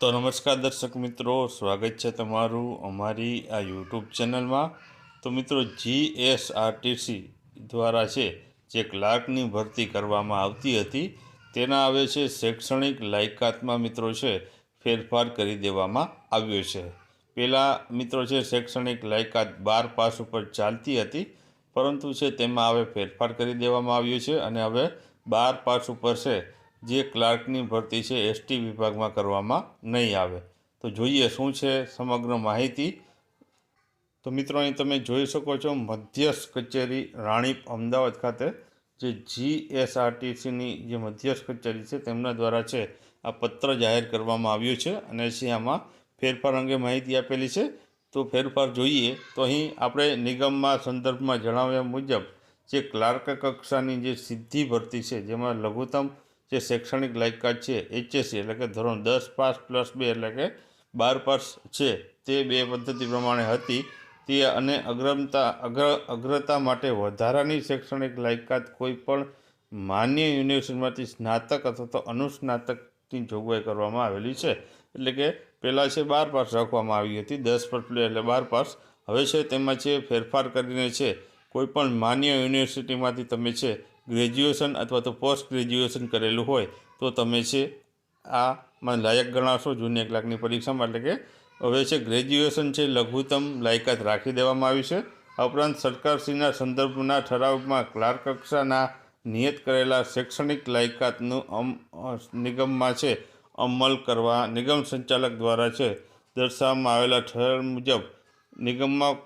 તો નમસ્કાર દર્શક મિત્રો, સ્વાગત છે તમારું અમારી આ યુટ્યુબ ચેનલમાં. તો મિત્રો જી એસ આરટીસી દ્વારા છે જે ક્લાર્કની ભરતી કરવામાં આવતી હતી, તેના આવે છે શૈક્ષણિક લાયકાતમાં મિત્રો છે ફેરફાર કરી દેવામાં આવ્યો છે. પહેલાં મિત્રો છે શૈક્ષણિક લાયકાત બાર પાસ ઉપર ચાલતી હતી, પરંતુ છે તેમાં હવે ફેરફાર કરી દેવામાં આવ્યો છે અને હવે બાર પાસ ઉપર છે જે ક્લાર્કની ભરતી છે એસટી વિભાગમાં કરવામાં નહીં આવે. તો જોઈએ શું છે સમગ્ર માહિતી. તો મિત્રો, અહીં તમે જોઈ શકો છો મધ્યસ્થ કચેરી રાણીપ અમદાવાદ ખાતે જે જી એસઆરટીસીની જે મધ્યસ્થ કચેરી છે તેમના દ્વારા છે આ પત્ર જાહેર કરવામાં આવ્યું છે અને છે આમાં ફેરફાર અંગે માહિતી આપેલી છે. તો ફેરફાર જોઈએ તો અહીં આપણે નિગમમાં સંદર્ભમાં જણાવ્યા મુજબ જે ક્લાર્ક કક્ષાની જે સિદ્ધિ ભરતી છે, જેમાં લઘુત્તમ જે શૈક્ષણિક લાયકાત છે એચએસસી એટલે કે ધોરણ દસ પાસ પ્લસ બે એટલે કે બાર પાસ છે, તે બે પદ્ધતિ પ્રમાણે હતી. તે અને અગ્રમતા, અગ્ર, અગ્રતા માટે વધારાની શૈક્ષણિક લાયકાત કોઈ પણ માન્ય યુનિવર્સિટીમાંથી સ્નાતક અથવા તો અનુસ્નાતકની જોગવાઈ કરવામાં આવેલી છે. એટલે કે પહેલાં છે બાર પાસ રાખવામાં આવી હતી, દસ પર પ્લે એટલે બાર પાસ. હવે છે તેમાં છે ફેરફાર કરીને છે, કોઈ પણ માન્ય યુનિવર્સિટીમાંથી તમે છે ગ્રેજ્યુએશન અથવા તો પોસ્ટ ગ્રેજ્યુએશન કરેલું હોય, તો તમે છે આમાં લાયક ગણાશો, જૂની એક લાખની પરીક્ષામાં એટલે કે હવે છે ગ્રેજ્યુએશન છે લઘુત્તમ લાયકાત રાખી દેવામાં આવી છે. આ ઉપરાંત સરકારશ્રીના સંદર્ભના ઠરાવમાં ક્લાર્ક કક્ષાના નિયત કરેલા શૈક્ષણિક લાયકાતનું અમ નિગમમાં છે અમલ કરવા નિગમ સંચાલક દ્વારા છે દર્શાવવામાં આવેલા ઠરાવ મુજબ નિગમમાં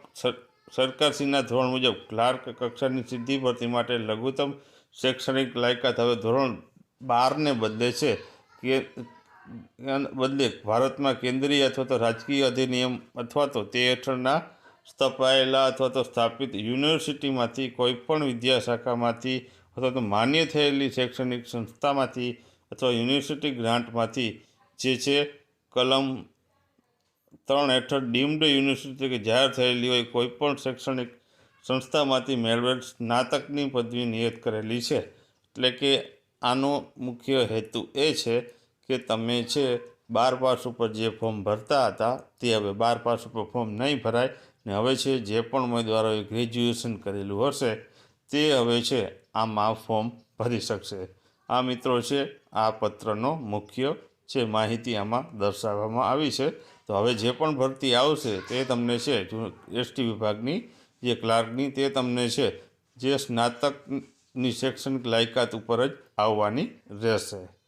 સરકારશ્રીના ધોરણ મુજબ ક્લાર્ક કક્ષાની સિદ્ધિ ભરતી માટે લઘુત્તમ શૈક્ષણિક લાયકાત હવે ધોરણ બારને બદલે છે. કે બદલે ભારતમાં કેન્દ્રીય અથવા તો રાજકીય અધિનિયમ અથવા તો તે હેઠળના સ્થપાયેલા અથવા તો સ્થાપિત યુનિવર્સિટીમાંથી કોઈપણ વિદ્યાશાખામાંથી અથવા તો માન્ય થયેલી શૈક્ષણિક સંસ્થામાંથી અથવા યુનિવર્સિટી ગ્રાન્ટમાંથી જે છે કલમ ત્રણ હેઠળ ડીમ્ડ યુનિવર્સિટી કે જાહેર થયેલી હોય કોઈપણ શૈક્ષણિક સંસ્થામાંથી મેળવેલ સ્નાતકની પદવી નિયત કરેલી છે. એટલે કે આનો મુખ્ય હેતુ એ છે કે તમે છે બાર પાસ ઉપર જે ફોર્મ ભરતા હતા તે હવે બાર પાસ ઉપર ફોર્મ નહીં ભરાય ને હવે છે જે પણ ઉમેદવારોએ ગ્રેજ્યુએશન કરેલું હશે તે હવે છે આમાં ફોર્મ ભરી શકશે. આ મિત્રો છે આ પત્રનો મુખ્ય છે માહિતી આમાં દર્શાવવામાં આવી છે. તો હવે જે પણ ભરતી આવશે તે તમને છે એસટી વિભાગની જે ક્લાર્કની તે તમને છે, જે સ્નાતકની શૈક્ષણિક લાયકાત ઉપર જ આવવાની રહેશે.